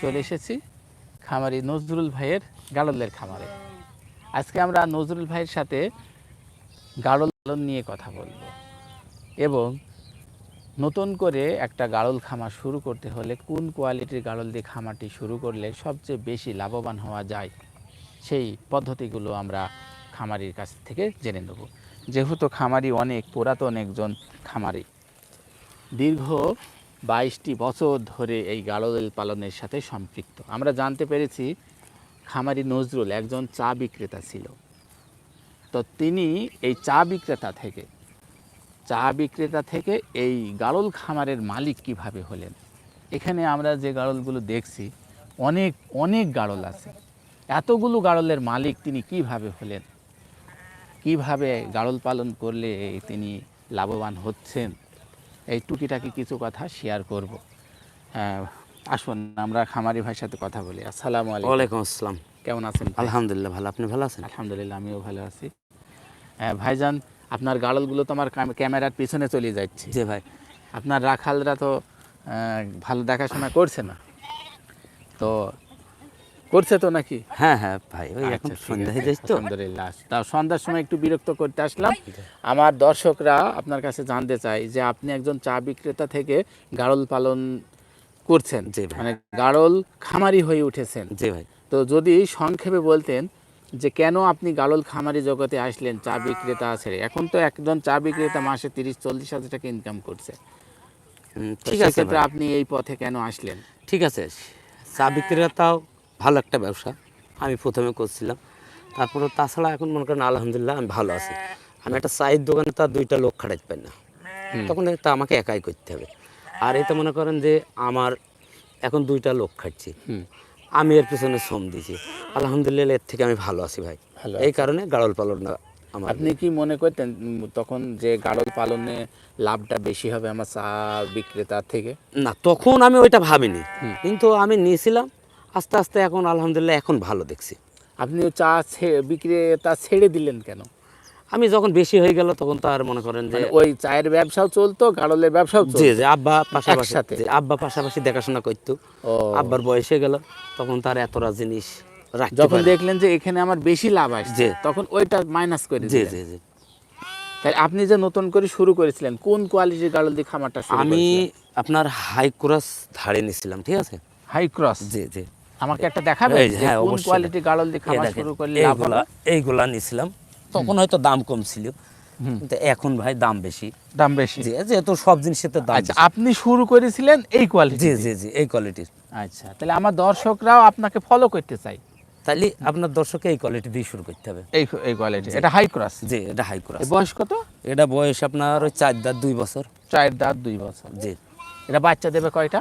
চলে এসেছি খামারি নজরুল ভাইয়ের গাড়লের খামারে। আজকে আমরা নজরুল ভাইয়ের সাথে গাড়ল পালন নিয়ে কথা বলব এবং নতুন করে একটা গাড়ল খামার শুরু করতে হলে কোন কোয়ালিটির গাড়ল দিয়ে খামারটি শুরু করলে সবচেয়ে বেশি লাভবান হওয়া যায় সেই পদ্ধতিগুলো আমরা খামারির কাছ থেকে জেনে নেব। যেহেতু খামারি অনেক, পুরাতন একজন খামারি। দীর্ঘ বাইশটি বছর ধরে এই গাড়ল পালনের সাথে সম্পৃক্ত। আমরা জানতে পেরেছি খামারি নজরুল একজন চা বিক্রেতা ছিল। তো তিনি এই চা বিক্রেতা থেকে, চা বিক্রেতা থেকে এই গাড়ল খামারের মালিক কীভাবে হলেন? এখানে আমরা যে গাড়লগুলো দেখছি, অনেক অনেক গাড়ল আছে। এতগুলো গাড়লের মালিক তিনি কীভাবে হলেন? কীভাবে গাড়ল পালন করলে তিনি লাভবান হচ্ছেন? এই টুকিটাকি কিছু কথা শেয়ার করব। আহ, আসুন আমরা খামারি ভাইয়ের সাথে কথা বলি। আসসালামু আলাইকুম। ওয়ালাইকুম আসসালাম। কেমন আছেন আলহামদুলিল্লাহ ভালো। আপনি ভালো আছেন? আলহামদুলিল্লাহ আমিও ভালো আছি। হ্যাঁ, ভাইজান আপনার গাড়লগুলো তো আমার ক্যামেরার পিছনে চলে যাচ্ছে। জি ভাই। আপনার রাখালরা তো ভালো দেখাশোনা করছে না। তো করছে তো নাকি? হ্যাঁ হ্যাঁ ভাই ওই এখন আচ্ছা, সন্ধ্যা হয়ে যাচ্ছে তো। আলহামদুলিল্লাহ। তা সন্ধ্যার সময় একটু বিরক্ত করতে আসলাম। আমার দর্শকরা আপনার কাছে জানতে চাই যে আপনি একজন চা বিক্রেতা থেকে গাড়ল পালন করছেন। ভাই। মানে গাড়ল খামারি হয়ে উঠেছেন। জি ভাই। তো যদি সংক্ষেপে বলতেন যে কেন আপনি গাড়ল খামারি জগতে আসলেন চা বিক্রেতা ছেড়ে? এখন তো একজন চা বিক্রেতা মাসে তিরিশ চল্লিশ হাজার টাকা ইনকাম করছে। ঠিক আছে আপনি এই পথে কেন আসলেন? ঠিক আছে। চা বিক্রেতাও ভালো একটা ব্যবসা আমি প্রথমে করছিলাম। তারপরে তাছাড়া এখন মনে করেন আলহামদুলিল্লাহ আমি ভালো আছি। আমি একটা চায়ের দোকানে তার দুইটা লোক খাটাইতে পারি না। তখন তা আমাকে একাই করতে হবে। আর এটা মনে করেন যে আমার এখন দুইটা লোক খাটছি। হুম। আমি এর পিছনে শ্রম দিয়েছি। আলহামদুলিল্লাহ এর থেকে আমি ভালো আছি ভাই। ভালো এই কারণে গাড়ল আমার। আপনি কি মনে করতেন তখন যে গাড়ল পালনে লাভটা বেশি হবে আমার চা বিক্রেতার থেকে? না তখন আমি ওইটা ভাবিনি। কিন্তু আমি নিয়েছিলাম আস্তে আস্তে এখন আলহামদুলিল্লাহ এখন ভালো দেখছি। আপনি চা বিক্রেতা ছেড়ে দিলেন কেন? আমি যখন বেশি হয়ে গেল তখন তো আর মনে করেন যে মানে ওই চায়ের ব্যবসাও চলতো গাড়লের ব্যবসাও জি যে আব্বা পাশাপাশি? জি, আব্বা পাশাপাশি দেখাশোনা করতো। আব্বার বয়স হয়ে গেল তখন তার এতটা জিনিস যখন দেখলেন যে এখানে আমার বেশি লাভ আসছে তখন ওইটা মাইনাস করে জি দিলেন। জি জি। তাই আপনি যে নতুন করে শুরু করেছিলেন কোন কোয়ালিটির গাড়ল দিয়ে খামারটা আমি আপনার হাই ক্রস ধারে নিছিলাম ঠিক আছে? হাই ক্রস জি জি। আমাকে একটা যে হ্যাঁ, অবশ্যই। কোয়ালিটির গাড়ল দিয়ে দেখেন, শুরু করলে এইগুলা এইগুলা নিছিলাম। তখন হয়তো দাম কম ছিল কিন্তু এখন ভাই দাম বেশি। দাম বেশি। যেহেতু সব জিনিসের তো দাম আচ্ছা আপনি শুরু করেছিলেন এই কোয়ালিটি জি জি জি এই কোয়ালিটির আচ্ছা তাহলে আমার দর্শকরাও আপনাকে ফলো করতে চাই। তাহলে আপনার দর্শকে এই কোয়ালিটি দিয়ে শুরু করতে হবে। এই এই কোয়ালিটি এটা হাই ক্রস জি এটা হাই ক্রস বয়স কত? এটা বয়স আপনার ওই চার দাঁত দুই বছর। চার দাঁত দুই বছর। জি। এটা বাচ্চা দেবে কয়টা?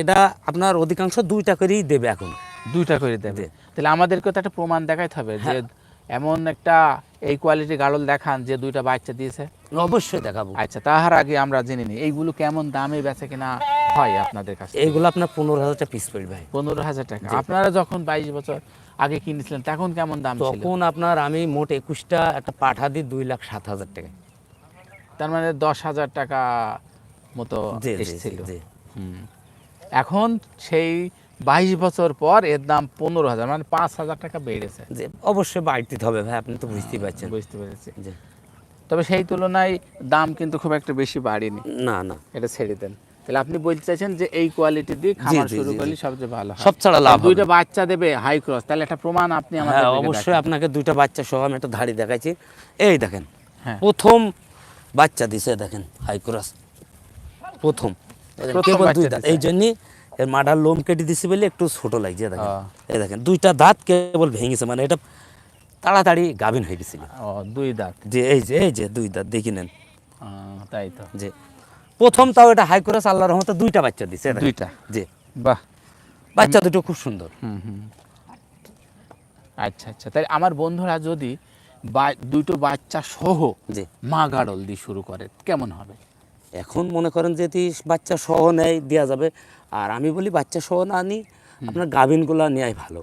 এটা আপনার অধিকাংশ দুইটা করেই দেবে এখন। দুইটা করে দেবে। তাহলে আমাদেরকে তো একটা প্রমাণ দেখাইতে হবে যে এমন একটা এই কোয়ালিটি গাড়ল দেখান যে দুইটা বাচ্চা দিয়েছে। অবশ্যই দেখাবো। আচ্ছা তাহার আগে আমরা জেনে নিই এইগুলো কেমন দামে বেচে কিনা হয় আপনাদের কাছে এইগুলো আপনার পনেরো হাজার টাকা পিস পড়বে ভাই। পনেরো হাজার টাকা। আপনারা যখন বাইশ বছর আগে কিনেছিলেন তখন কেমন দাম তখন আপনার আমি মোট একুশটা একটা পাঠা দিই দুই লাখ সাত হাজার টাকা। তার মানে দশ হাজার টাকা মতো এসেছিল। হুম। এখন সেই বাইশ বছর পর এর দাম পনেরো হাজার মানে পাঁচ হাজার টাকা বেড়েছে। যে অবশ্যই বাড়তে হবে ভাই আপনি তো বুঝতেই পারছেন। বুঝতে পেরেছি। জি তবে সেই তুলনায় দাম কিন্তু খুব একটা বেশি বাড়েনি। না না। এটা ছেড়ে দেন। তাহলে আপনি বলতে চাইছেন যে এই কোয়ালিটি দিয়ে খামার শুরু করলে সবচেয়ে ভালো সব ছাড়া লাভ। দুইটা বাচ্চা দেবে হাই ক্রস তাহলে একটা প্রমাণ আপনি আমাদের হ্যাঁ অবশ্যই আপনাকে দুইটা বাচ্চা সহ আমি একটা ধাড়ি দেখাইছি। এই দেখেন হ্যাঁ। প্রথম বাচ্চা দিছে দেখেন হাই ক্রস প্রথম। কেবল দুই বাচ্চা দাঁত। এই জন্যই এর মাডার লোম কেটে দিছি বলে একটু ছোট লাগছে দেখেন। এই দেখেন দুইটা দাঁত কেবল ভেঙেছে মানে এটা তাড়াতাড়ি গাভিন হয়ে গেছিল। দুই দাঁত। যে এই যে এই যে দুই দাঁত দেখি নেন। তাই তো। যে প্রথম তাও এটা হাই ক্রস আল্লাহর রহমতে দুইটা বাচ্চা দিছে দুইটা? জি বাহ। বাচ্চা দুটো খুব সুন্দর। হুম হুম। আচ্ছা আচ্ছা। তাই আমার বন্ধুরা যদি দুটো বাচ্চা সহ মা গাড়ল দিয়ে শুরু করে কেমন হবে? এখন মনে করেন যদি বাচ্চা সহ নেয় দেওয়া যাবে। আর আমি বলি বাচ্চা সহ না আনি আপনার গাভিনগুলো নেওয়াই ভালো।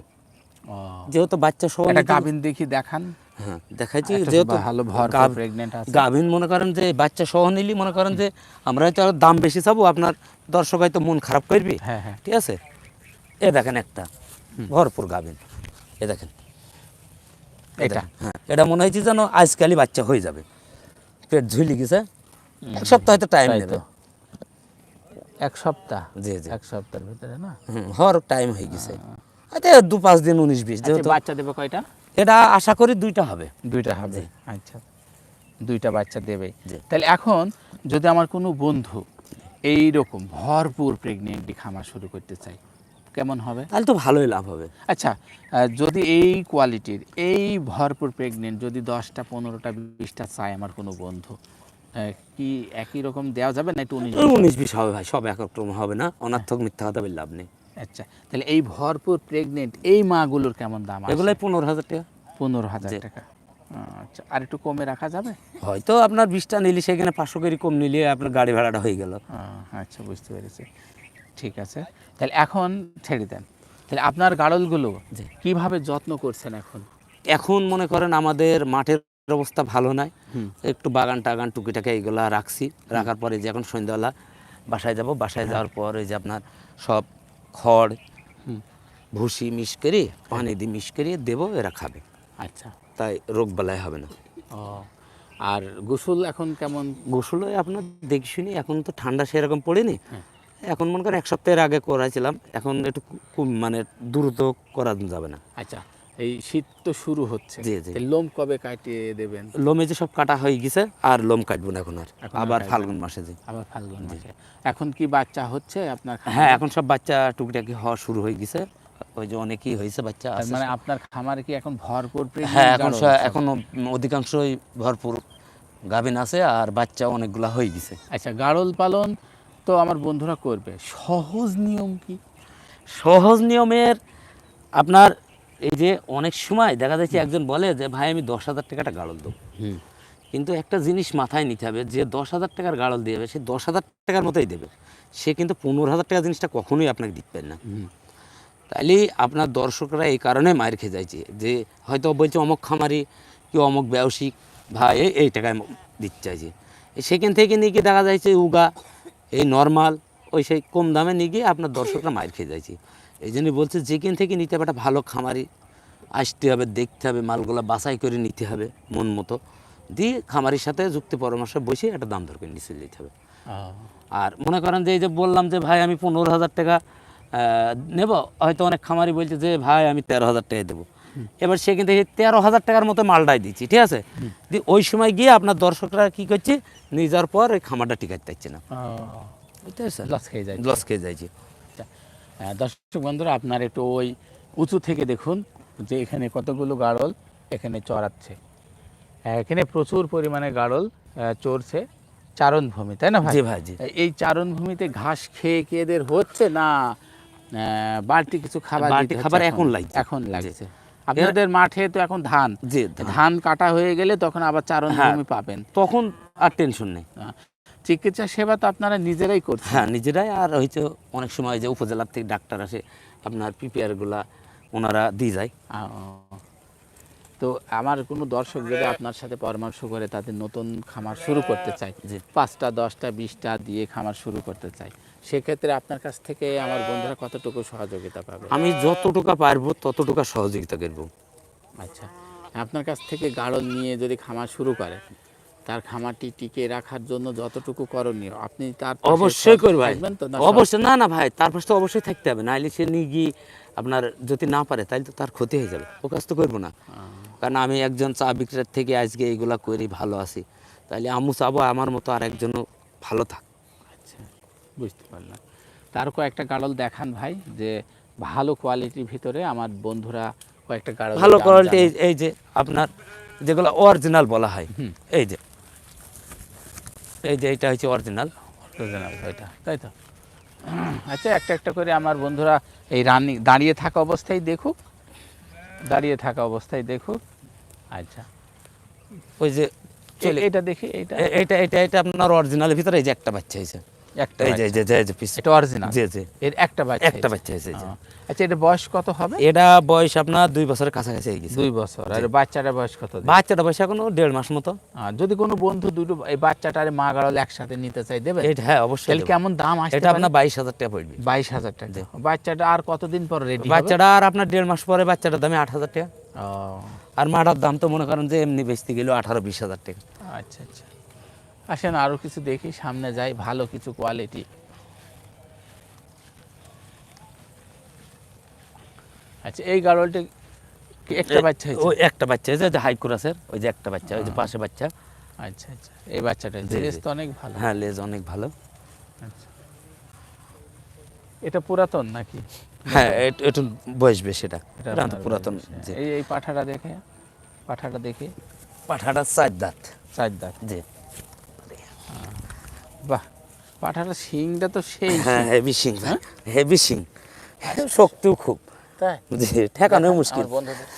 যেহেতু বাচ্চা সহ গাভিন দেখি দেখান। হ্যাঁ দেখাচ্ছি যেহেতু ভালো ভর প্রেগনেন্ট আছে। গাভিন মনে করেন যে বাচ্চা সহ নিলি মনে করেন যে আমরা হয়তো আরও দাম বেশি চাবো আপনার দর্শক হয়তো মন খারাপ করবি। হ্যাঁ হ্যাঁ। ঠিক আছে? এ দেখেন একটা ভরপুর গাভিন। এ দেখেন। এটা? হ্যাঁ। এটা মনে হয়েছে যেন আজকালই বাচ্চা হয়ে যাবে। পেট ঝুলি গেছে। এক সপ্তাহ হয়তো টাইম নেবে। এক সপ্তাহ? জি, জি। এক সপ্তাহের ভিতরে না? হওয়ার টাইম হয়ে গেছে। আচ্ছা দু পাঁচ দিন উনিশ বিশ আচ্ছা, যেহেতু বাচ্চা দেবে কয়টা? এটা আশা করি দুইটা হবে। দুইটা হবে? আচ্ছা দুইটা বাচ্চা দেবে তাহলে এখন যদি আমার কোনো বন্ধু এই রকম ভরপুর প্রেগনেন্টলি খামার শুরু করতে চাই কেমন হবে? তাহলে তো ভালোই লাভ হবে। আচ্ছা যদি এই কোয়ালিটির এই ভরপুর প্রেগনেন্ট যদি দশটা পনেরোটা বিশটা চায় আমার কোনো বন্ধু কি একই রকম দেওয়া যাবে না একটু উনিশ উনিশ বিশ হবে ভাই সব একরকম হবে না অনার্থক মিথ্যা কথা বলে লাভ নেই। আচ্ছা তাহলে এই ভরপুর প্রেগনেন্ট এই মাগুলোর কেমন দাম আছে? পনেরো হাজার টাকা। পনেরো হাজার টাকা। আচ্ছা আর একটু কমে রাখা যাবে? হয়তো আপনার বিশটা নিলে সেখানে পাঁচশো করে কম নিলে আপনার গাড়ি ভাড়াটা হয়ে গেল। আচ্ছা বুঝতে পেরেছি। ঠিক আছে তাহলে এখন ছেড়ে দেন। তাহলে আপনার গাড়লগুলো। কীভাবে যত্ন করছেন এখন? এখন মনে করেন আমাদের মাঠের অবস্থা ভালো নাই। একটু বাগান টাগান টুকিটাকে এইগুলা রাখছি। রাখার পরে যে এখন সন্ধ্যাবেলা বাসায় যাব। বাসায় যাওয়ার পর ওই যে আপনার সব খড় ভুসি মিশ করে পানি দিয়ে মিশ করে দেবো এরা খাবে। আচ্ছা। তাই রোগ বালাই হবে না। ও আর গোসল এখন কেমন? গোসল আপনার দেখি শুনি এখন তো ঠান্ডা সেরকম পড়েনি। হ্যাঁ। এখন মনে করেন এক সপ্তাহের আগে করাইছিলাম। এখন একটু মানে দ্রুত করা যাবে না। আচ্ছা। এই শীত তো শুরু হচ্ছে। লোম কবে কাটিয়ে দেবেন? লোমে যে সব কাটা হয়ে গেছে আর লোম কাটবো না এখন আর। আবার ফাল্গুন মাসে যে আবার ফাল্গুন মাসে। এখন কি বাচ্চা হচ্ছে আপনার হ্যাঁ এখন সব বাচ্চা টুকিটাকি হওয়া শুরু হয়ে গেছে। ওই যে অনেকই হয়েছে বাচ্চা মানে আপনার খামারে কি এখন ভরপুর হ্যাঁ এখন? এখন অধিকাংশই ভরপুর গাভিন আছে আর বাচ্চা অনেকগুলা হয়ে গেছে। আচ্ছা গাড়ল পালন তো আমার বন্ধুরা করবে। সহজ নিয়ম কি? সহজ নিয়মের আপনার এই যে অনেক সময় দেখা যাচ্ছে একজন বলে যে ভাই আমি দশ হাজার টাকাটা গাড়ল দেবো। কিন্তু একটা জিনিস মাথায় নিতে হবে যে দশ হাজার টাকার গাড়ল দেবে সে দশ হাজার টাকার মতোই দেবে। সে কিন্তু পনেরো হাজার টাকা জিনিসটা কখনোই আপনাকে দিবেন না। তাইলে আপনার দর্শকরা এই কারণে মায়ের খেয়ে যাইছে যে হয়তো বলছে অমক খামারি কি অমক ব্যবসায়িক ভাই এই- এই টাকায় দিতে চাইছে। সেখান থেকে নিয়ে গিয়ে দেখা যাচ্ছে উগা এই নর্মাল ওই সেই কম দামে নিয়ে গিয়ে আপনার দর্শকরা মায়ের খেয়ে যাইছে। এই জন্যই বলছে যেখান থেকে নিতে হবে একটা ভালো খামারি আসতে হবে দেখতে হবে মালগুলা বাছাই করে নিতে হবে মন মতো। দিয়ে খামারির সাথে যুক্তি পরামর্শ বসে একটা দাম দর করে নিচে নিতে হবে। আর মনে করেন যে এই যে বললাম যে ভাই আমি পনেরো হাজার টাকা নেব। হয়তো অনেক খামারি বলছে যে ভাই আমি তেরো হাজার টাকা দেবো। এবার সেখান থেকে তেরো হাজার টাকার মতো মালটাই দিচ্ছি ঠিক আছে? দিয়ে ওই সময় গিয়ে আপনার দর্শকরা কি করছে? নিয়ে যাওয়ার পর ওই খামারটা টিকাতে পারছে না। লস খেয়ে যায় লস খেয়ে যাইছে দর্শক বন্ধুরা আপনার একটু ওই উঁচু থেকে দেখুন যে এখানে কতগুলো গাড়ল এখানে চড়াচ্ছে। এখানে প্রচুর পরিমাণে গাড়ল চড়ছে চারণভূমি তাই না ভাই? ভাই এই চারণভূমিতে ঘাস খেয়ে খেয়ে এদের হচ্ছে না বাড়তি কিছু খাবার বাড়তি খাবার এখন? লাগছে। এখন। লাগছে। আপনাদের মাঠে তো এখন ধান। ধান। কাটা হয়ে গেলে তখন আবার চারণভূমি পাবেন। তখন আর টেনশন নেই। চিকিৎসা সেবা তো আপনারা নিজেরাই করছেন। হ্যাঁ নিজেরাই। আর হয়তো অনেক সময় যে উপজেলার থেকে ডাক্তার আসে আপনার পিপিআরগুলা ওনারা দিয়ে যায়। তো আমার কোনো দর্শক যদি আপনার সাথে পরামর্শ করে তাদের নতুন খামার শুরু করতে চায়। পাঁচটা দশটা বিশটা দিয়ে খামার শুরু করতে চায় সেক্ষেত্রে আপনার কাছ থেকে আমার বন্ধুরা কতটুকু সহযোগিতা পাবে? আমি যতটুকু পারব ততটুকু সহযোগিতা করব। আচ্ছা। আপনার কাছ থেকে গাড়ল নিয়ে যদি খামার শুরু করে তার খামারটি টিকে রাখার জন্য যতটুকু করণীয়। আপনি তার অবশ্যই করব ভাই। থাকবেন তো অবশ্যই। না না ভাই তার পাশে তো অবশ্যই থাকতে হবে। নাহলে সে নিয়ে গিয়ে আপনার যদি না পারে তাহলে তো তার ক্ষতি হয়ে যাবে। ও কাজ তো করব না। কারণ আমি একজন চা বিক্রেতার থেকে আজকে এইগুলা করি ভালো আছি। তাহলে আমু চাবো আমার মতো আর একজনও ভালো থাক। আচ্ছা বুঝতে পারলাম। তার কয়েকটা গাড়ল দেখান ভাই যে ভালো কোয়ালিটির ভিতরে আমার বন্ধুরা কয়েকটা গাড়ল ভালো কোয়ালিটি এই এই যে আপনার যেগুলো অরিজিনাল বলা হয় হুম। এই যে এই যে এটা হচ্ছে অরিজিনাল অরিজিনাল এটা তাই তো? আচ্ছা একটা একটা করে আমার বন্ধুরা এই রানি দাঁড়িয়ে থাকা অবস্থায় দেখুক দাঁড়িয়ে থাকা অবস্থায় দেখুক। আচ্ছা। ওই যে চলে এটা দেখি এটা। এটা এটা এটা আপনার অরিজিনালের ভিতরে এই যে একটা বাচ্চা হয়েছে। একটা এই যে এই যে এই যে পিস এটা অরিজিনাল জি জি। এর একটা বাচ্চা একটা হয়েছে আচ্ছা এটা বয়স কত হবে? এটা বয়স আপনার দুই বছরের কাছাকাছি হয়ে গেছে। দুই বছর। আর বাচ্চাটার বয়স কত বাচ্চাটা বয়স এখনও দেড় মাস মতো। যদি কোনো বন্ধু দুটো এই বাচ্চাটার মা গাড়ল একসাথে নিতে চাই দেবে? এটা হ্যাঁ অবশ্যই তাহলে কেমন দাম আসবে এটা আপনার বাইশ হাজার টাকা পড়বে। বাইশ হাজার টাকা। বাচ্চাটা আর কতদিন পর রেডি বাচ্চাটা আর আপনার দেড় মাস পরে বাচ্চাটার দামে আট হাজার টাকা। আর মাটার দাম তো মনে করেন যে এমনি বেচতে গেলেও আঠারো বিশ হাজার টাকা। আচ্ছা আচ্ছা। আসেন আরও কিছু দেখি সামনে যাই ভালো কিছু কোয়ালিটি আচ্ছা এই গাড়লটি একটা বাচ্চা হয়েছে? ওই একটা বাচ্চা হয়েছে যে হাইকুরাসের ওই যে একটা বাচ্চা ওই যে পাশে বাচ্চা। আচ্ছা আচ্ছা এই বাচ্চাটা জি, ড্রেস জি। তো অনেক ভালো। হ্যাঁ লেজ অনেক ভালো। আচ্ছা। এটা পুরাতন নাকি? হ্যাঁ একটু বয়স বেশ এটা। এটা পুরাতন হ্যাঁ। এই এই পাঠাটা দেখে পাঠাটা দেখে। পাঠাটা চার দাঁত চার দাঁত জি। বাহ পাঠাটা শিংটা তো সেই হ্যাঁ হেভি সিং হেভি সিং শক্তিও খুব। তাই? ঠেকানো মুশকিল। বন্ধুদের।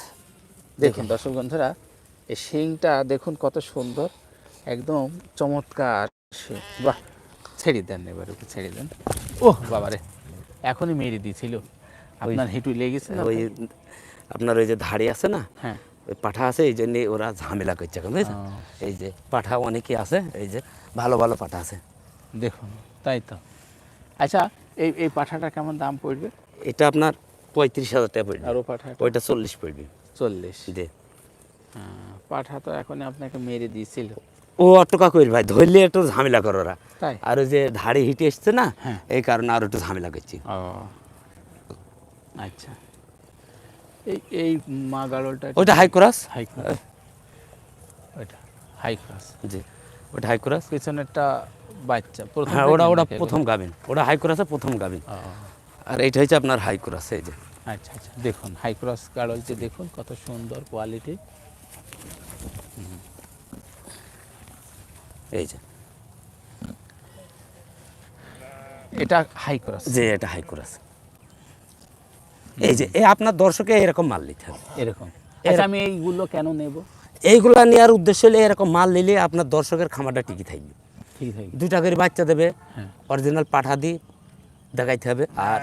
দেখুন। দর্শক বন্ধুরা এই শিংটা দেখুন কত সুন্দর একদম চমৎকার শিং। বাহ ছেড়ে দেন এবার একটু ছেড়ে দেন। ওহ বাবারে এখনই মেরে দিয়েছিল। আপনার হেঁটু লেগেছে ওই আপনার? ওই যে ধাড়ি আছে না? হ্যাঁ। ওই পাঠা আছে এই জন্যে ওরা ঝামেলা করছে এখন বুঝেছেন এই যে পাঠা অনেকে আছে এই যে ভালো ভালো পাঠা আছে। দেখুন তাই তো। আচ্ছা এই এই পাঠাটা কেমন দাম পড়বে? এটা আপনার পঁয়ত্রিশ হাজার টাকা পড়বে। আর ও পাঠাটা? ওইটা চল্লিশ পড়বে। চল্লিশ। জি। হ্যাঁ, পাঠা তো এখন আপনাকে মেরে দিয়েছিল। ও অটকা করি ভাই ধরলে একটু ঝামেলা করে ওরা। তাই? আর ওই যে ধাড়ি হিটে এসছে না হ্যাঁ। এই কারণে আর একটু ঝামেলা করছি। ও আচ্ছা। এই এই মা গাড়লটা ওইটা হাই ক্রাস হাই ওইটা হাই ক্লাস জি ওটা হাই ক্রাস পিছনেরটা বাচ্চা প্রথম হ্যাঁ ওটা ওটা প্রথম গাবিন ওটা হাই ক্রাসে প্রথম গাবিন আর এইটা হচ্ছে আপনার হাই ক্রাস এই যে। আচ্ছা আচ্ছা দেখুন হাই ক্রস গাড়লটি দেখুন কত সুন্দর কোয়ালিটি। এই যে। এটা হাই ক্রস যে এটা হাই ক্রাস এই যে এই আপনার দর্শকে এরকম মাল নিতে হবে। এরকম। আচ্ছা আমি এইগুলো কেন নেব? এইগুলা নেওয়ার উদ্দেশ্য হলে এরকম মাল নিলে আপনার দর্শকের খামারটা টিকে থাকবে। দুইটা করে বাচ্চা দেবে হ্যাঁ। অরিজিনাল পাঠা দিয়ে দেখাইতে হবে। আর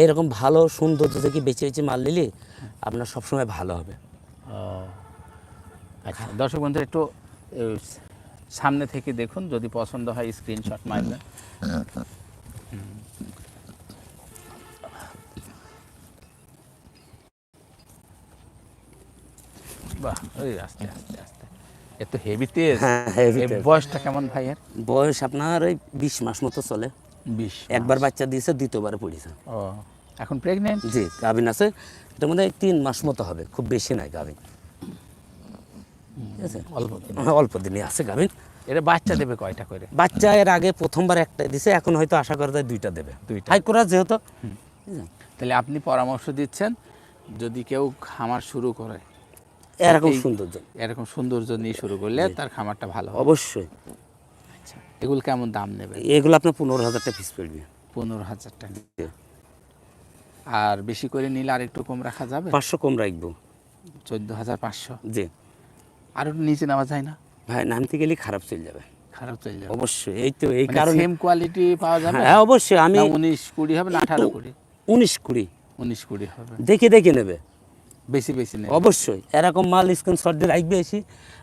এইরকম ভালো সুন্দর থেকে বেছে বেছে মাল নিলে আপনার সবসময় ভালো হবে। আচ্ছা দর্শক বন্ধু একটু সামনে থেকে দেখুন যদি পছন্দ হয় স্ক্রিনশট মারবেন। বাহ ওই আস্তে আস্তে আস্তে। এত হেভি তেজ? হ্যাঁ, তেজ। বয়সটা কেমন ভাইয়ের? বয়স আপনার ওই বিশ মাস মতো চলে। বিশ একবার বাচ্চা দিয়েছে দ্বিতীয়বারে পড়েছে। ও এখন প্রেগনেন্ট জি গাভিন আছে। এটার মধ্যে তিন মাস মতো হবে খুব বেশি নাই গাভিন। অল্প। হ্যাঁ, অল্প দিনই আছে গাভিন। এটা বাচ্চা দেবে কয়টা করে? বাচ্চা এর আগে প্রথমবার একটা দিছে এখন হয়তো আশা করা যায় দুইটা দেবে। দুইটা। হাই করা যেহেতু। তাহলে আপনি পরামর্শ দিচ্ছেন যদি কেউ খামার শুরু করে এরকম সৌন্দর্য। এরকম সৌন্দর্য নিয়ে শুরু করলে তার খামারটা ভালো অবশ্যই। আচ্ছা এগুলো কেমন দাম নেবে এগুলো আপনার পনেরো হাজার টাকা পিস পড়বে। পনেরো হাজার টাকা। আর বেশি করে নিলে আর একটু কম রাখা যাবে? পাঁচশো কম রাখব। চোদ্দ হাজার পাঁচশো? জি। আর একটু নিচে নেওয়া যায় না? ভাই নামতে গেলে খারাপ চলে যাবে। খারাপ চলে যাবে। অবশ্যই এই তো এই কারণে সেম কোয়ালিটি পাওয়া যাবে? হ্যাঁ অবশ্যই আমি উনিশ কুড়ি হবে না আঠারো কুড়ি? উনিশ কুড়ি। উনিশ কুড়ি হবে। দেখে দেখে নেবে। বেশি বেশি নেই অবশ্যই। এরকম মাল স্ক্রিন শট দিয়ে রাখবে এসে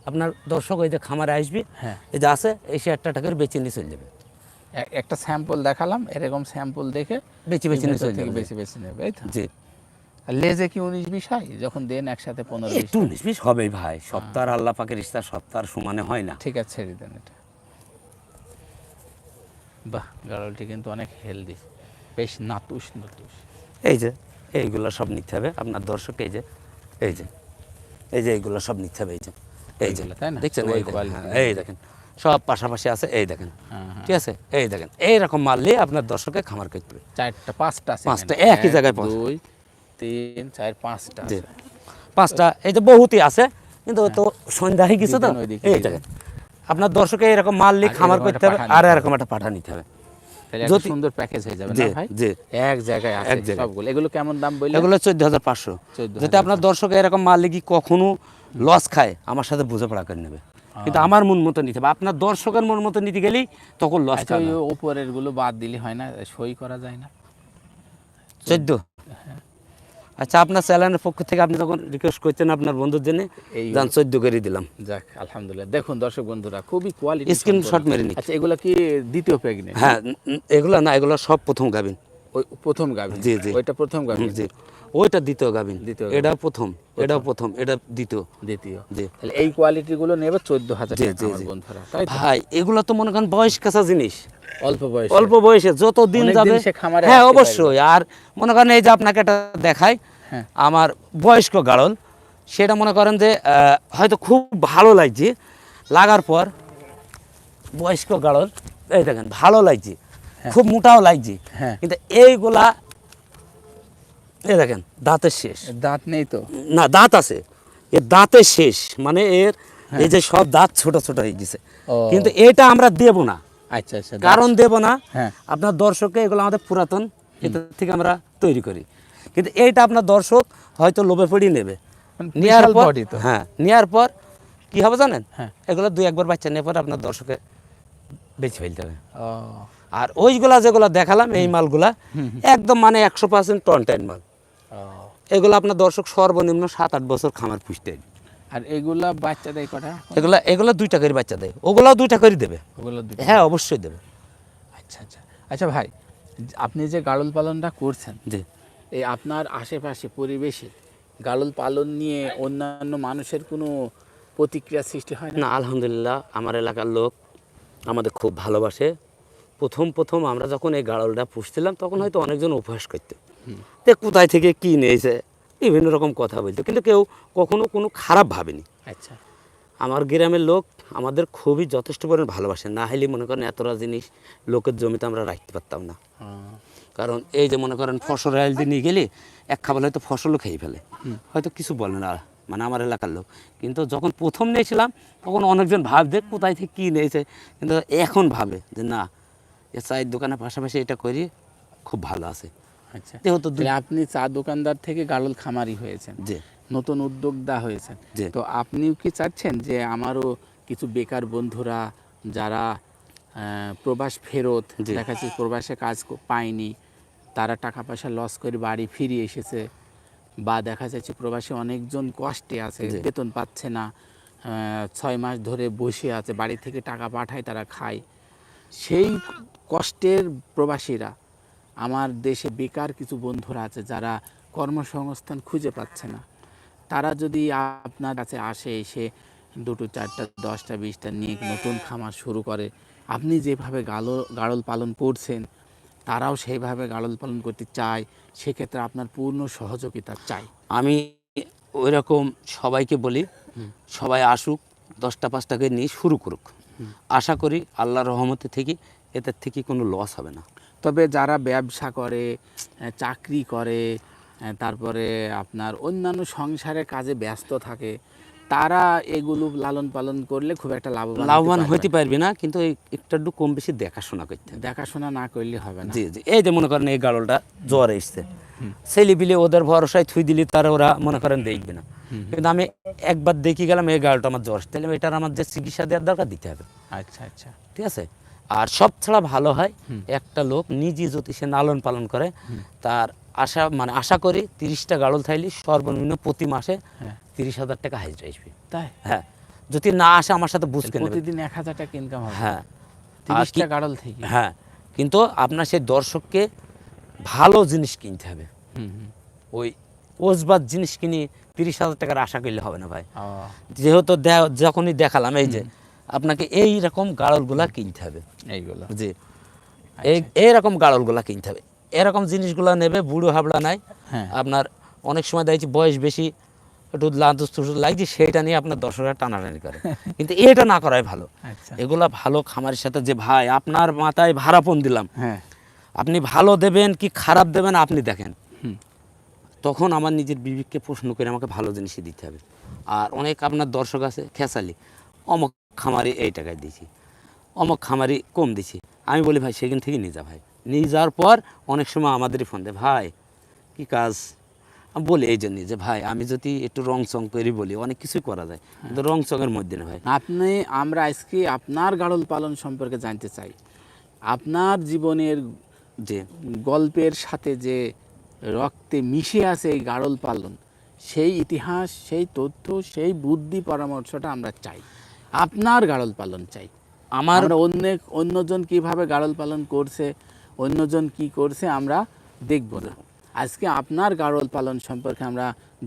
আপনার দর্শক ওই যে খামারে আসবে হ্যাঁ। এই যে আছে এসে একটা টাকার বেছে নিয়ে চলে যাবে। একটা স্যাম্পল দেখালাম এরকম স্যাম্পল দেখে বেছে বেছে নিয়ে চলে যাবে। বেশি বেশি নেবে এই তো? জি। লেজে কি উনিশ বিশ হয়? যখন দেন একসাথে পনেরো একটু উনিশ বিশ হবেই ভাই। সপ্তাহ আল্লাহ পাকের ইস্তা সপ্তাহ সমানে হয় না। ঠিক আছে ছেড়ে দেন এটা। বাহ গাড়লটি কিন্তু অনেক হেলদি বেশ নাতুস নাতুস এই যে এইগুলো সব নিতে হবে। আপনার দর্শক এই যে এই যে এই যে এইগুলো সব নিতে হবে এই যে এই যে? দেখছেন? এই দেখেন, হ্যাঁ, এই দেখেন সব পাশাপাশি আছে এই দেখেন হ্যাঁ হ্যাঁ ঠিক আছে? এই দেখেন এইরকম মাল নিয়ে আপনার দর্শকে খামার করতে হবে। চারটা পাঁচটা আছে পাঁচটা, একই জায়গায়। দুই তিন চার পাঁচটা আছে। পাঁচটা এই যে বহুতই আছে কিন্তু তো সন্ধ্যা হয়ে গেছে তো এই দেখেন আপনার দর্শকে এরকম মাল নিয়ে খামার করতে হবে আর এরকম একটা পাঠা নিতে হবে। যদি- সুন্দর প্যাকেজ হয়ে যাবে না ভাই? জি। এক জায়গায় আছে সবগুলো। এগুলো কেমন দাম বললেন? এগুলো চোদ্দ হাজার পাঁচশো। 14,500 যাতে আপনার দর্শক এরকম মাল কি কখনো লস খায় আমার সাথে বোঝাপড়া করে নেবে। কিন্তু আমার মন মতো নিতে হবে। আপনার দর্শকের মন মতো নিতে গেলেই তখন লস উপরেরগুলো বাদ দিলে হয় না সই করা যায় না? চোদ্দ। আচ্ছা আপনার চ্যানেলের পক্ষ থেকে আপনি যখন রিকোয়েস্ট করছেন আপনার বন্ধুর জন্য এই যান চোদ্দ করে দিলাম। যাক আলহামদুলিল্লাহ। দেখুন দর্শক বন্ধুরা খুবই কোয়ালিটি স্ক্রিনশট মেরে নি আচ্ছা এগুলো কি দ্বিতীয় প্রেগনেন্ট হ্যাঁ উম, এগুলো না এগুলো সব প্রথম গাবিন ওই প্রথম গাভী জি, জি। ওইটা প্রথম গাভী জি। ওইটা দ্বিতীয় গাবিন দ্বিতীয় এটা প্রথম এটা প্রথম এটা দ্বিতীয়। দ্বিতীয়। জি। তাহলে এই কোয়ালিটি গুলো নেবে চোদ্দ হাজার। বন্ধুরা? ভাই এগুলো তো মনে করেন বয়স কাঁচা জিনিস। অল্প বয়স। অল্প বয়সে যত দিন যাবে হ্যাঁ অবশ্যই। আর মনে করেন এই যে আপনাকে এটা দেখাই হ্যাঁ। আমার বয়স্ক গাড়ল সেটা মনে করেন যে হয়তো খুব ভালো লাগছে। লাগার পর বয়স্ক গাড়ল এই দেখেন ভালো লাগছে খুব মোটাও লাগছে। হ্যাঁ। কিন্তু এইগুলা এই দেখেন দাঁতের শেষ। দাঁত নেই তো? না দাঁত আছে। এর দাঁতের শেষ মানে এর এই যে সব দাঁত ছোট ছোট হয়ে গেছে। কিন্তু এটা আমরা দেব না। আচ্ছা আচ্ছা কারণ দেব না হ্যাঁ। আপনার দর্শককে এগুলো আমাদের পুরাতন এটা থেকে আমরা তৈরি করি। কিন্তু এইটা আপনার দর্শক হয়তো লোভে পড়িয়ে নেবে। মানে নেওয়ার পর হ্যাঁ নেওয়ার পর কি হবে জানেন? হ্যাঁ। এগুলো দুই একবার বাচ্চা নেওয়ার পর আপনার দর্শকে বেছে ফেলতে হবে। আর ওইগুলা যেগুলো দেখালাম এই মালগুলা একদম মানে একশো পার্সেন্ট টনটাইন মাল। ও। এগুলো আপনার দর্শক সর্বনিম্ন সাত আট বছর খামার পুষতে। আর এগুলা বাচ্চা দেয় কটা? এগুলা এগুলো দুইটা করে বাচ্চা দেয়। ওগুলাও দুইটা করে দেবে। ওগুলো হ্যাঁ অবশ্যই দেবে। আচ্ছা আচ্ছা। আচ্ছা ভাই আপনি যে গাড়ল পালনটা করছেন জি। এই আপনার আশেপাশে পরিবেশে গাড়ল পালন নিয়ে অন্যান্য মানুষের কোনো প্রতিক্রিয়া সৃষ্টি হয় না? আলহামদুলিল্লাহ আমার এলাকার লোক আমাদের খুব ভালোবাসে। প্রথম প্রথম আমরা যখন এই গাড়লটা পুষছিলাম তখন হয়তো অনেকজন উপহাস করতো। তে কোথায় থেকে কি নিয়েছে বিভিন্ন রকম কথা বলতো কিন্তু কেউ কখনো কোনো খারাপ ভাবেনি। আচ্ছা। আমার গ্রামের লোক আমাদের খুবই যথেষ্ট পরিমাণে ভালোবাসে। না হলে মনে করেন এতটা জিনিস লোকের জমিতে আমরা রাখতে পারতাম না। ও, কারণ এই যে মনে করেন ফসল রাইল দিয়ে নিয়ে গেলে এক খাবার হয়তো ফসলও খেয়ে ফেলে। হয়তো কিছু বলে না মানে আমার এলাকার লোক। কিন্তু যখন প্রথম নিয়েছিলাম তখন অনেকজন ভাববে কোথায় থেকে কী নিয়েছে। কিন্তু এখন ভাবে যে না এ চায়ের দোকানের পাশাপাশি এটা করি খুব ভালো আছে। আচ্ছা। যেহেতু আপনি চা দোকানদার থেকে গালল খামারি হয়েছেন। যে নতুন উদ্যোক্তা হয়েছেন। তো আপনিও কি চাচ্ছেন যে আমারও কিছু বেকার বন্ধুরা যারা প্রবাস ফেরত। দেখা যাচ্ছে প্রবাসে কাজ পায়নি তারা টাকা পয়সা লস করে বাড়ি ফিরে এসেছে বা দেখা যাচ্ছে প্রবাসে অনেকজন কষ্টে আছে বেতন পাচ্ছে না ছয় মাস ধরে বসে আছে বাড়ি থেকে টাকা পাঠায় তারা খায়। সেই কষ্টের প্রবাসীরা আমার দেশে বেকার কিছু বন্ধুরা আছে যারা কর্মসংস্থান খুঁজে পাচ্ছে না। তারা যদি আপনার কাছে আসে এসে দুটো চারটা দশটা বিশটা নিয়ে নতুন খামার শুরু করে আপনি যেভাবে গালো গাড়ল পালন করছেন তারাও সেইভাবে গাড়ল পালন করতে চায় সেক্ষেত্রে আপনার পূর্ণ সহযোগিতা চাই। আমি ওই রকম সবাইকে বলি সবাই আসুক দশটা পাঁচটাকে নিয়ে শুরু করুক। আশা করি আল্লাহর রহমতে থেকে এদের থেকে কোনো লস হবে না। তবে যারা ব্যবসা করে চাকরি করে তারপরে আপনার অন্যান্য সংসারের কাজে ব্যস্ত থাকে তারা এগুলো লালন পালন করলে খুব একটা লাভবান লাভবান হইতে পারবে না কিন্তু একটু একটু কম বেশি দেখাশোনা করতে দেখাশোনা না করলে হবে না। জি জি। এই যে মনে করেন এই গাড়লটা জ্বর এসছে। ছেলে বিলে ওদের ভরসায় থুই দিলি তার ওরা মনে করেন দেখবে না। কিন্তু আমি একবার দেখি গেলাম এই গাড়লটা আমার জ্বর তাহলে এটার আমার যে চিকিৎসা দেওয়ার দরকার দিতে হবে। আচ্ছা আচ্ছা। ঠিক আছে? আর সব ছাড়া ভালো হয় একটা লোক নিজে যদি সে লালন পালন করে তার আশা মানে আশা করি তিরিশটা গাড়ল থাইলে সর্বনিম্ন প্রতি মাসে হ্যাঁ। তিরিশ হাজার টাকা হাজিরা আসবে তাই? হ্যাঁ। যদি না আসে আমার সাথে নেবে প্রতিদিন এক হাজার টাকা ইনকাম হবে। হ্যাঁ। তিরিশটা গাড়ল থেকে হ্যাঁ। কিন্তু আপনার সেই দর্শককে ভালো জিনিস কিনতে হবে। ওই ওজবাদ জিনিস কিনে তিরিশ হাজার টাকার আশা করলে হবে না ভাই। যেহেতু যখনই দেখালাম এই যে আপনাকে এই রকম গাড়লগুলা কিনতে হবে। এইগুলো। জি। এই এইরকম গাড়লগুলা কিনতে হবে। এরকম জিনিসগুলো নেবে বুড়ো হাবড়া নাই। হ্যাঁ। আপনার অনেক সময় দেখছি বয়স বেশি একটু লাদুস লাগছে সেইটা নিয়ে আপনার দর্শকরা টানাটানি করে। কিন্তু এটা না করাই ভালো। আচ্ছা। এগুলা ভালো খামারের সাথে যে ভাই আপনার মাথায় ভাড়াপন দিলাম। হ্যাঁ। আপনি ভালো দেবেন কি খারাপ দেবেন আপনি দেখেন। হুম। তখন আমার নিজের বিবেককে প্রশ্ন করে আমাকে ভালো জিনিসই দিতে হবে। আর অনেক আপনার দর্শক আছে খেসালি অমক খামারি এই টাকায় দিয়েছি অমক খামারি কম দিছি আমি বলি ভাই সেখান থেকে নিয়ে যা ভাই। নিয়ে যাওয়ার পর অনেক সময় আমাদেরই ফোন দেয় ভাই কি কাজ? আমি বলি এই জন্যই যে ভাই আমি যদি একটু রং চং করে বলি অনেক কিছুই করা যায়। কিন্তু রং চঙের মধ্যে না ভাই। আপনি আমরা আজকে আপনার গাড়ল পালন সম্পর্কে জানতে চাই। আপনার জীবনের যে গল্পের সাথে যে রক্তে মিশে আছে এই গাড়ল পালন সেই ইতিহাস সেই তথ্য সেই বুদ্ধি পরামর্শটা আমরা চাই। আপনার গাড়ল পালন চাই। আমার আমরা অন্য অন্যজন কীভাবে গাড়ল পালন করছে অন্যজন কি করছে আমরা দেখব। না আজকে আপনার গাড়ল পালন সম্পর্কে আমরা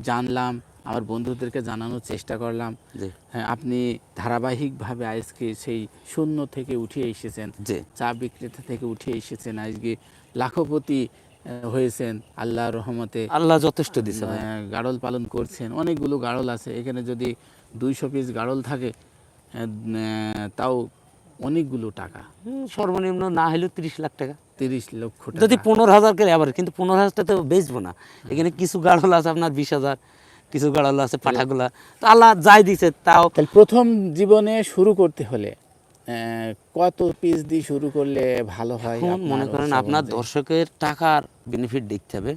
জানলাম আমার বন্ধুদেরকে জানানোর চেষ্টা করলাম। যে হ্যাঁ আপনি ধারাবাহিকভাবে আজকে সেই শূন্য থেকে উঠে এসেছেন যে চা বিক্রেতা থেকে উঠে এসেছেন আজকে লাখপতি হয়েছেন আল্লাহ রহমতে। আল্লাহ যথেষ্ট ভাই। গাড়ল পালন করছেন অনেকগুলো গাড়ল আছে। এখানে যদি দুইশো পিস গাড়ল থাকে তাও অনেকগুলো টাকা। সর্বনিম্ন না হলেও তিরিশ লাখ টাকা। তিরিশ লক্ষ যদি পনেরো হাজার করে আবার কিন্তু পনেরো হাজারটা তো বেচবো না। এখানে কিছু গাড়ল আছে আপনার বিশ হাজার কিছু গাড়ল আছে পাঠাগুলা। তো আল্লাহ যাই দিছে তাও প্রথম জীবনে শুরু করতে হলে কত পিস দিয়ে শুরু করলে ভালো হয় মনে করেন আপনার দর্শকের টাকার বেনিফিট দেখতে হবে।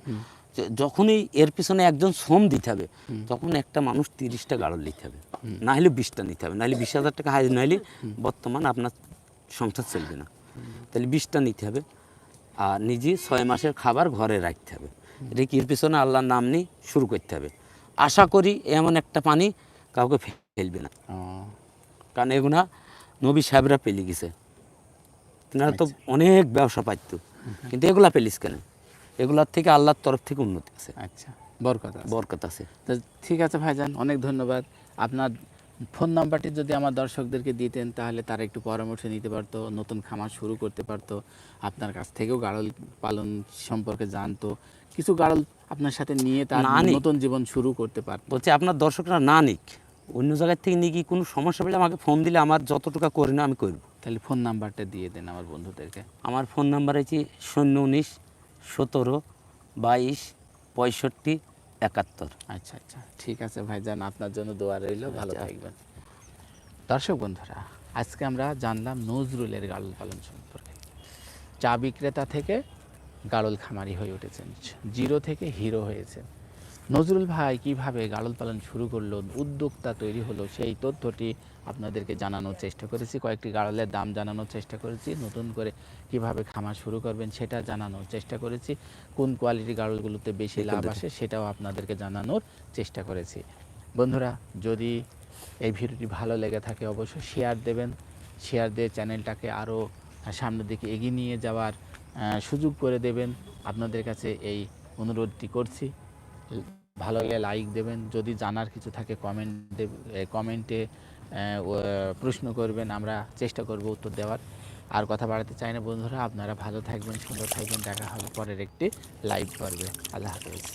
যখনই এর পিছনে একজন শ্রম দিতে হবে তখন একটা মানুষ তিরিশটা গাড়ল নিতে হবে। না হলে বিশটা নিতে হবে নাহলে বিশ হাজার টাকা হাজির নাহলে বর্তমান আপনার সংসার চলবে না। তাহলে বিশটা নিতে হবে। আর নিজে ছয় মাসের খাবার ঘরে রাখতে হবে। রেখে এর পিছনে আল্লাহর নাম নিয়ে শুরু করতে হবে। আশা করি এমন একটা পানি কাউকে ফেলবে না। কারণ এগুলা নবী সাহেবরা পেলে গেছে। তিনারা তো অনেক ব্যবসা পাইতো। কিন্তু এগুলা পেলিস কেন? এগুলার থেকে আল্লাহর তরফ থেকে উন্নতি আছে। আচ্ছা বরকত আছে। বরকত আছে। তো ঠিক আছে ভাইজান অনেক ধন্যবাদ। আপনার ফোন নাম্বারটি যদি আমার দর্শকদেরকে দিতেন তাহলে তারা একটু পরামর্শ নিতে পারতো নতুন খামার শুরু করতে পারতো আপনার কাছ থেকেও গাড়ল পালন সম্পর্কে জানতো কিছু গাড়ল আপনার সাথে নিয়ে তার নতুন জীবন শুরু করতে পারতো। বলছে আপনার দর্শকরা না নিক। অন্য জায়গার থেকে নিয়ে গিয়ে কোনো সমস্যা পেলে আমাকে ফোন দিলে আমার যতটুকু করি না আমি করব। তাহলে ফোন নাম্বারটা দিয়ে দেন আমার বন্ধুদেরকে। আমার ফোন নাম্বার হচ্ছে শূন্য উনিশ সতেরো বাইশ পঁয়ষট্টি একাত্তর। আচ্ছা আচ্ছা ঠিক আছে ভাইজান আপনার জন্য দোয়া রইল ভালো আচ্ছা। থাকবেন। দর্শক বন্ধুরা আজকে আমরা জানলাম নজরুলের গাড়ল পালন সম্পর্কে। চা বিক্রেতা থেকে গাড়ল খামারি হয়ে উঠেছেন জিরো থেকে হিরো হয়েছেন। নজরুল ভাই কীভাবে গাড়ল পালন শুরু করল উদ্যোক্তা তৈরি হলো সেই তথ্যটি আপনাদেরকে জানানোর চেষ্টা করেছি কয়েকটি গাড়লের দাম জানানোর চেষ্টা করেছি নতুন করে কীভাবে খামার শুরু করবেন সেটা জানানোর চেষ্টা করেছি কোন কোয়ালিটি গাড়লগুলোতে বেশি লাভ আসে সেটাও আপনাদেরকে জানানোর চেষ্টা করেছি। বন্ধুরা যদি এই ভিডিওটি ভালো লেগে থাকে অবশ্যই শেয়ার দেবেন শেয়ার দিয়ে চ্যানেলটাকে আরও সামনের দিকে এগিয়ে নিয়ে যাওয়ার সুযোগ করে দেবেন। আপনাদের কাছে এই অনুরোধটি করছি। ভালো লাগলে লাইক দেবেন যদি জানার কিছু থাকে কমেন্ট দেব কমেন্টে প্রশ্ন করবেন, আমরা চেষ্টা করব উত্তর দেওয়ার। আর কথা বাড়াতে চাই না, বন্ধুরা, আপনারা ভালো থাকবেন, সুন্দর থাকবেন, দেখা হবে পরের একটি লাইভ পর্বে। আল্লাহ হাফেজ।